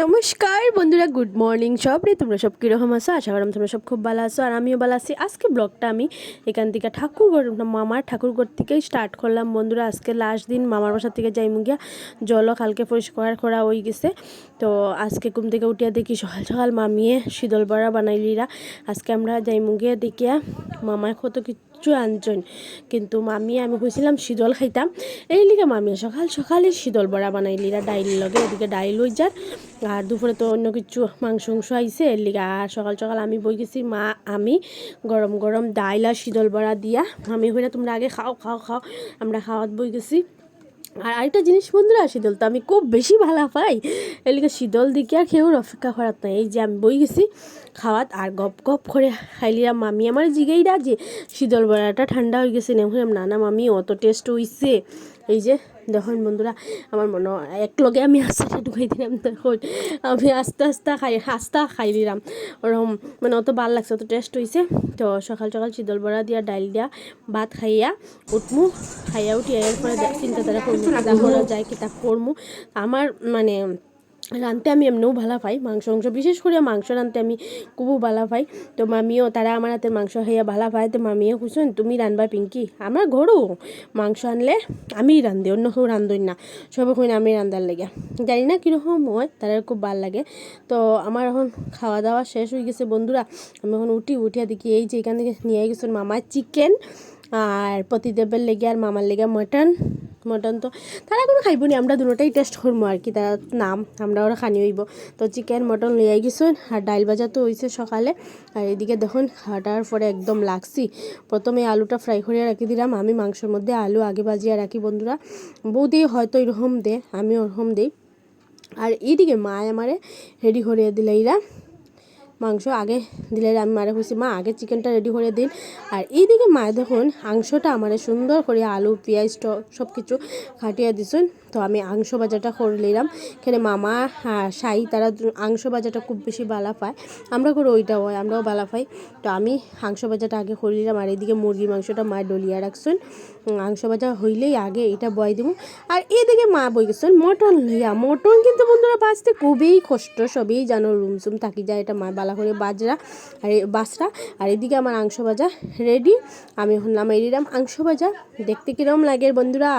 নমস্কার, বন্ধুরা, good morning সব রে তোমরা সব কীরকম আছো? আশা করাম তোমরা সব খুব ভালো আছো। আর আমিও ভালো আছি। আজকে ব্লগটা আমি এখান থেকে ঠাকুরঘর, মামার ঠাকুরঘর থেকেই স্টার্ট করলাম, বন্ধুরা। আজকে লাস্ট দিন মামার বাসা থেকে যাই মুগিয়া জলও কালকে পরিষ্কার করা হয়ে গেছে। তো আজকে ঘুম থেকে উঠিয়া দেখি সকাল সকাল মামিয়ে শীতল বড়া বানাইলিরা। আজকে আমরা যাই মুগিয়া দেখিয়া মামায় কত কিচ্ছু আনছেন কিন্তু মামি, আমি কইছিলাম শীতল খাইতাম। এই লিগে মামি সকাল সকালে শীতল বড়া বানাইলিরা ডাইল লগে এদিকে ডাইল হয়ে যার আর দুপুরে তো অন্য কিছু মাংস মাংস আইসে এর লিগে আর সকাল সকাল আমি বই গেছি, মা, আমি গরম গরম ডাইল আর শীতল বড়া দিয়া। আমি হইলে তোমরা আগে খাও খাও খাও। আমরা খাওয়াত বই গেছি। আর আরেকটা জিনিস বন্ধুরা, শীতল তো আমি খুব বেশি ভালো পাই। এলিকে শীতল দিকে আর কেউ অপেক্ষা করার না এই যে আমি বই গেছি খাওয়াত, আর গপ গপ করে খাইলিরা, মামি, আমার জিগেই রাজে শীতল বড়াটা ঠান্ডা হয়ে গেছে, নেমে নানা মামি, অত টেস্ট হইছে। এই যে দেখুন বন্ধুরা আমার মনে একলগে এক আমি আস্তে ঢুকাই দিলাম, দেখুন। আমি আস্তে আস্তে খাই আস্তে খাই দিলাম। ওরকম মানে অত ভালো লাগছে, অত টেস্ট হয়েছে তো সকাল সকাল শীতল বড়া দিয়া ডাইল দিয়া, ভাত খাইয়া উঠমু। খাইয়া উঠিয়া এরপরে চিন্তা তারা করব যায় কিতা করমু আমার মানে রাঁধতে আমি এমনিও ভালো পাই, মাংস মাংস, বিশেষ করে মাংস রাঁধতে আমি খুবও ভালো পাই। তো মামিও, তারা আমার হাতে মাংস খাইয়া ভালো পায়। তো মামিও খুঁজছেন তুমি রান্ধবা পিঙ্কি? আমার ঘরও মাংস আনলে আমিই রান্ধি অন্য কেউ রান্ধই না সবাই কই আমি রান্ধার লেগে। জানি না কীরকম হয়, তারা খুব ভালো লাগে। তো আমার এখন খাওয়া দাওয়া শেষ হয়ে গেছে, বন্ধুরা, আমি এখন উঠি, উঠিয়া দেখি, এই যে এখান থেকে নিয়ে গেছেন মামা চিকেন আর পতিদেবের লেগে আর মামার লেগে মটন মটন তো তারা কোনো খাইব নি, আমরা দুটোটাই টেস্ট করব আর কি, তারা নাম, আমরা ওরা খানি হইব। তো চিকেন মটন লইয়াই গেছেন আর ডাইল ভাজা তো হয়েছে সকালে। আর এদিকে দেখুন খাটার পরে একদম লাগছি। প্রথমে আলুটা ফ্রাই করে রাখি দিলাম, আমি মাংসের মধ্যে আলু আগে বাজিয়ে রাখি বন্ধুরা। বৌদি হয়তো এরকম দে আমি ওরকম দিই। আর এইদিকে মা আমারে রেডি করে দিলে এরা। মাংস আগে দিলে আমি মারে খুশি। মা, আগে চিকেনটা রেডি করে দিন। আর এইদিকে মা, দেখুন মাংসটা আমারে সুন্দর করে আলু, পেঁয়াজ সব কিছু কাটিয়ে দিছুন। তো আমি আংশ বাজাটা করে নিলাম। এখানে মামা সাই, তারা আংশ বাজাটা খুব বেশি বালা পায়। আমরা করে ওইটাও হয়, আমরাও বালা পাই। তো আমি আংশ বাজাটা আগে করে নিলাম। আর এইদিকে মুরগির মাংসটা মা ডলিয়া রাখছেন। আংশ বাজা হইলেই আগে এটা বয় দেবো। আর এদিকে মা বই গেছেন মটন লইয়া। মটন কিন্তু বন্ধুরা বাঁচতে খুবই কষ্ট। সবই জানো রুমসুম থাকি যায়, এটা মা বালা করে বাজরা আর বাসরা। আর এদিকে আমার আংশ ভাজা রেডি আমি নামাই দিলাম আংশ ভাজা। দেখতে কিরম লাগে বন্ধুরা?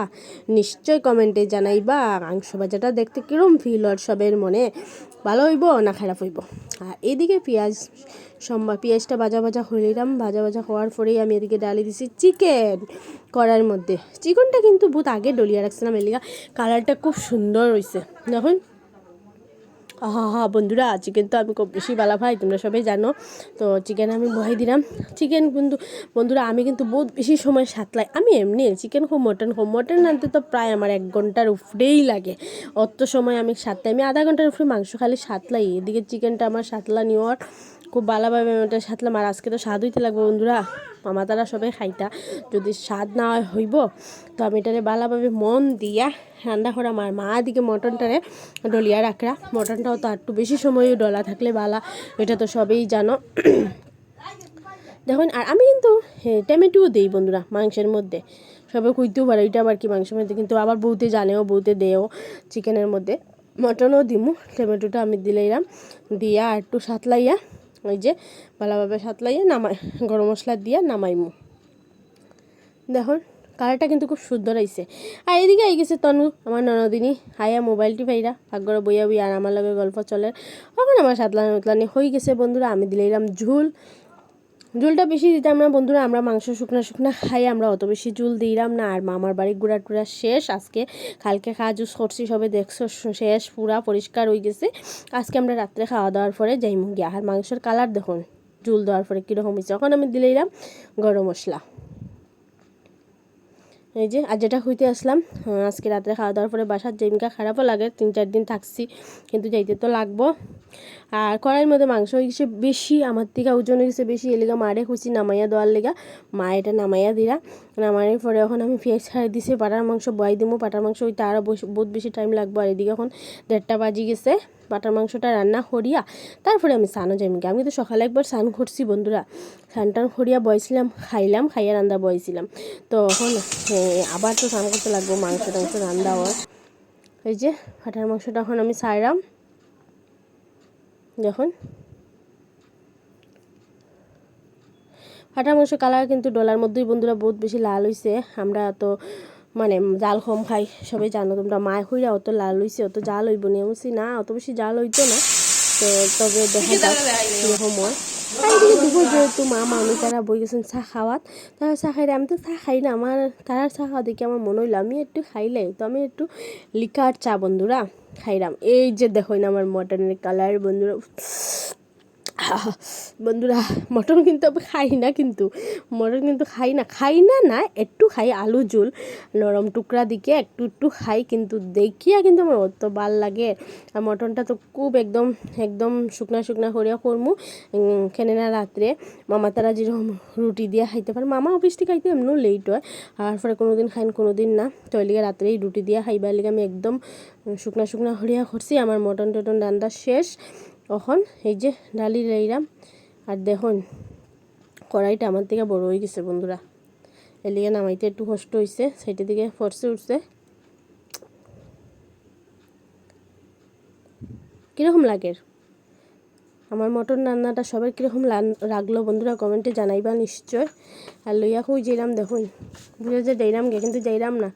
নিশ্চয় কমেন্টে জানাইবা। আংশ ভাজাটা দেখতে কিরম ফিল আর সবের মনে। ভালো হইব না খারাপ হইব? আর এদিকে পেঁয়াজ সম্বা পেঁয়াজটা ভাজা ভাজা নিলাম ভাজা ভাজা হওয়ার পরেই আমি এদিকে ডালি দিছি চিকেন কড়ার মধ্যে। চিকেনটা কিন্তু বহুত আগে ডলিয়া রাখছিলাম। এলিগা কালারটা খুব সুন্দর হয়েছে দেখুন। হা হা বন্ধুরা চিকেন তো আমি খুব বেশি ভালো ভাই, তোমরা সবাই জানো। তো চিকেন আমি বহাই দিলাম। চিকেন কিন্তু, বন্ধুরা, আমি কিন্তু বহুত বেশি সময় সাতলাই। আমি এমনি চিকেন খুব মটন খুব মটন আনতে তো প্রায় আমার এক ঘণ্টার উপরেই লাগে। অত সময় আমি সাতলাই, আমি আধা ঘণ্টার উপরে মাংস খালি সাতলাই। এদিকে চিকেনটা আমার সাতলা নেওয়ার খুব ভালোভাবে আমি ওটা সাতলাম। আর আজকে তো স্বাদ হইতে লাগবে বন্ধুরা। মামা তারা সবাই খাইতা। যদি স্বাদ না হইব। তো আমি এটারে ভালোভাবে মন দিয়া রান্না করা আমার মা দিকে মটনটারে ডলিয়া রাখরা। মটনটাও তো একটু বেশি সময় ডলা থাকলে বালা এটা তো সবেই জানো। দেখুন, আর আমি কিন্তু টমেটোও দিই বন্ধুরা মাংসের মধ্যে। সবাই কইতেও পারে, এটা আবার কি মাংসের মধ্যে? কিন্তু আবার বউতে জানেও, বউতে দেও চিকেনের মধ্যে। মটনও দিমু, টমেটোটা আমি দিলাইলাম। দিয়া আর একটু সাতলাইয়া ওই যে ভালোভাবে সাতলাইয়া নামাই, গরম মশলা দিয়া নামাইমু। দেখুন, কালারটা কিন্তু খুব সুন্দর আইসে আর এদিকে আই গেছে তনু, আমার ননদিনী। হাইয়া মোবাইলটি পাইরা, ভাগ্যর বইয়া বই আর আমার লগে গল্প চলে। এখন আমার সাতলানি উতলানি হয়ে গেছে বন্ধুরা, আমি দিলাম ঝুল। ঝুলটা বেশি দিতাম না, বন্ধুরা। আমরা মাংস শুকনা শুকনা খাই, আমরা অত বেশি ঝুল দিলাম না। আর মামার বাড়ি গুড়া টুড়া শেষ, আজকে কালকে খাওয়া জুস করছি, সবে দেখছ, শেষ, পুরা পরিষ্কার হয়ে গেছে। আজকে আমরা রাত্রে খাওয়া দাওয়ার পরে যাইমু গিয়া। আর মাংসের কালার দেখুন ঝুল দেওয়ার পরে কীরকম হয়েছে। এখন আমি দিলাম গরম মশলা। এই যে, আর যেটা হইতে আসলাম আজকে রাত্রে খাওয়া দাওয়ার পরে বাসার জিমকা খারাপও লাগে, তিন চার দিন থাকছি, কিন্তু যাইতে তো লাগবো। আর কড়াইয়ের মধ্যে মাংস হয়ে গেছে বেশি, আমার থেকে ওজন হয়ে গেছে বেশি। এলিগা মারে খুশি নামাইয়া দেওয়ার লেগা, মা এটা নামাইয়া দিলা নামানোর পরে এখন আমি পেঁয়াজ ছাড়ি দিছি, পাটার মাংস বয় দিমু। পাটার মাংস হইতে আরও বহুত বেশি টাইম লাগবে। আর এদিকে এখন দেড়টা বাজি গেছে। পাটার মাংসটা রান্না করিয়া, তারপরে আমি স্নানও যাইমকে আমি তো সকালে একবার স্নান করছি বন্ধুরা। স্নান টান করিয়া বয়েছিলাম, খাইলাম, খাইয়া রান্দা বয়েছিলাম। তো এখন আবার তো স্নান করতে লাগবো, মাংস টাংস রান্দা হওয়ার। এই যে, পাটার মাংসটা এখন আমি ছাড়লাম দেখুন। ফাটা মাংস কালার কিন্তু ডলার মধ্যেই বন্ধুরা বহুত বেশি লাল হইছে। আমরা তো মানে জাল কম খাই, সবাই জানো, তোমরা মায় হইরা অত লাল হইছে, অত জাল হইব নি আমি না, অত বেশি জাল হইতো না। তো তবে দেখা যাক আর যেহেতু মা মামি তারা বই গেছেন চা খাওয়াত, তারা চা খাইলে, আমি তো চা খাই না, আমার তারা চা খাওয়া দেখে আমার মনে হইল, আমি একটু খাইলে তো আমি একটু লিকার চা, বন্ধুরা। খাইলাম এই যে দেখো না আমার মটনের কালার বন্ধুরা বন্ধুরা, মটন কিন্তু আমি খাই না কিন্তু, মটন কিন্তু খাই না খাই না না, একটু খাই আলু, ঝোল, নরম টুকরা দিকে একটু একটু খাই কিন্তু দেখিয়া কিন্তু আমার অত ভালো লাগে। আর মটনটা তো খুব একদম একদম শুকনা শুকনা করিয়া করমু। খেনে না রাত্রে মামা তারা যেরকম রুটি দিয়ে খাইতে পারে, মামা অফিস থেকে খাইতে এমনিও লেট হয়, আর পরে কোনো দিন খাইন কোনো দিন না। তো ওই লিগে রাত্রেই রুটি দিয়ে খাইবার লিগে আমি একদম শুকনা শুকনা হরিয়া করছি। আমার মটন টটন রান্না শেষ। তখন এই যে ডালি লইলাম আর দেখুন, কড়াইটা আমার থেকে বড় হয়ে গেছে বন্ধুরা। এলিগে নামাইতে একটু কষ্ট হয়েছে সেটা দিকে ফরসে উঠছে। কীরকম লাগে? আমার মটন রান্নাটা সবার কীরকম লাগল বন্ধুরা, কমেন্টে জানাইবা নিশ্চয়। আর লইয়া খুঁই যাইলাম দেখুন বুঝে যে যাইলাম গে, কিন্তু যাইলাম না।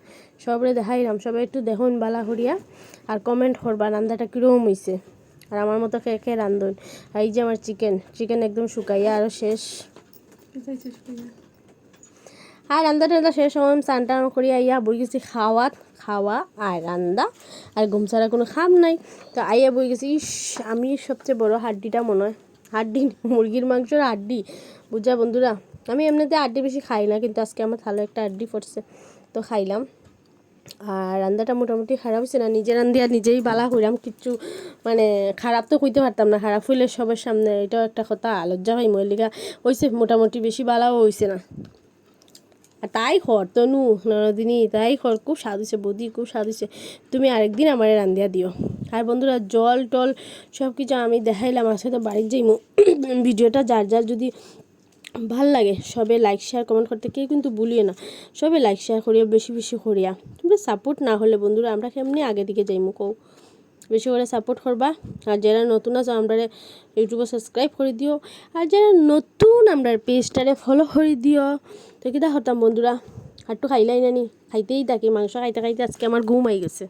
সবরে দেখাইলাম, সবাই একটু দেখুন বালা হরিয়া আর কমেন্ট করবা রান্নাটা কীরকম হয়েছে আর আমার মতো খেয়ে খেয়ে রান্ধুন আর এই যে আমার চিকেন চিকেন একদম শুকাইয়া আরও শেষ। আর রান্না টান্না শেষ সময় চান টান করিয়া আইয়া বই গেছি খাওয়াত খাওয়া আর রান্দা। আর ঘুম ছাড়া কোনো খাম নাই। তো আইয়া বই গেছি, ইস, আমি সবচেয়ে বড় হাড্ডিটা মনে হয়। হাড্ডি, মুরগির মাংসর হাড্ডি। বুঝা বন্ধুরা, আমি এমনিতে হাড্ডি বেশি খাই না, কিন্তু আজকে আমার ভালো একটা হাড্ডি পড়ছে। তো খাইলাম। আর রান্নাটা মোটামুটি খারাপ হয়েছে না, নিজে রান্ধিয়া নিজেই বালা হইলাম কিচ্ছু মানে খারাপ তো কইতে পারতাম না, খারাপ হইলে সবার সামনে এটাও একটা কথা, লজ্জা পাই মহিলিকা হয়েছে মোটামুটি বেশি বালাও হয়েছে না। আর তাই খর তনু নরদিনী তাই খর, খুব স্বাদ হয়েছে বৌদি খুব স্বাদ হয়েছে তুমি আরেকদিন আমার রান্ধিয়া দিও। আর বন্ধুরা, জল টল সব কিছু আমি দেখাইলাম আসলে তো বাড়ির যাইমু, ভিডিওটা যার যার যদি ভালো লাগে সবে লাইক শেয়ার কমেন্ট করতে। কেউ কিন্তু ভুলিয়ে না। সবে লাইক শেয়ার করিয়া বেশি বেশি করিয়া। তোমরা সাপোর্ট না হলে বন্ধুরা, আমরা কেমনি আগে দিকে যাইমু কও? বেশি করে সাপোর্ট করবা। আর যারা নতুন আছে আমরা ইউটিউবে সাবস্ক্রাইব করে দিও। আর যারা নতুন আমরা পেজটারে ফলো করে দিও। তো কিটা হতাম বন্ধুরা? হাট্টু খাইলাই নানি। খাইতেই থাকি, মাংস খাইতে খাইতে আজকে আমার ঘুম আই গেছে।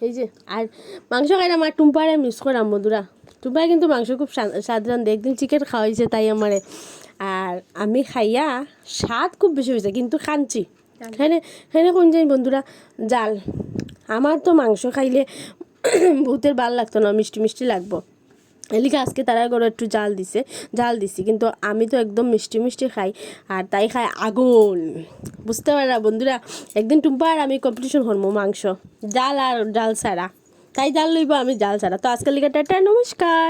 এই যে, আর মাংস খাই আমার টুম্পারে মিস করাম বন্ধুরা। টুম্পায় কিন্তু মাংস খুব স্বাদ রান্ধে একদিন চিকেন খাওয়াইছে তাই আমারে। আর আমি খাইয়া স্বাদ খুব বেশি হয়েছে কিন্তু খানছি। খাইনে খাইনে কোন যাই বন্ধুরা জাল। আমার তো মাংস খাইলে বহুতের ভালো লাগতো না মিষ্টি মিষ্টি লাগবো। এলিকে আজকে তারা করে একটু জাল দিছে জাল দিছি কিন্তু আমি তো একদম মিষ্টি মিষ্টি খাই আর তাই খাই আগুন। বুঝতে পারা বন্ধুরা একদিন টুম্পা আর আমি কম্পিটিশন হরমো মাংস জাল আর জাল ছাড়া। তাই জাল লইব আমি জাল ছাড়া। তো আজকাল লিগে টাটা নমস্কার।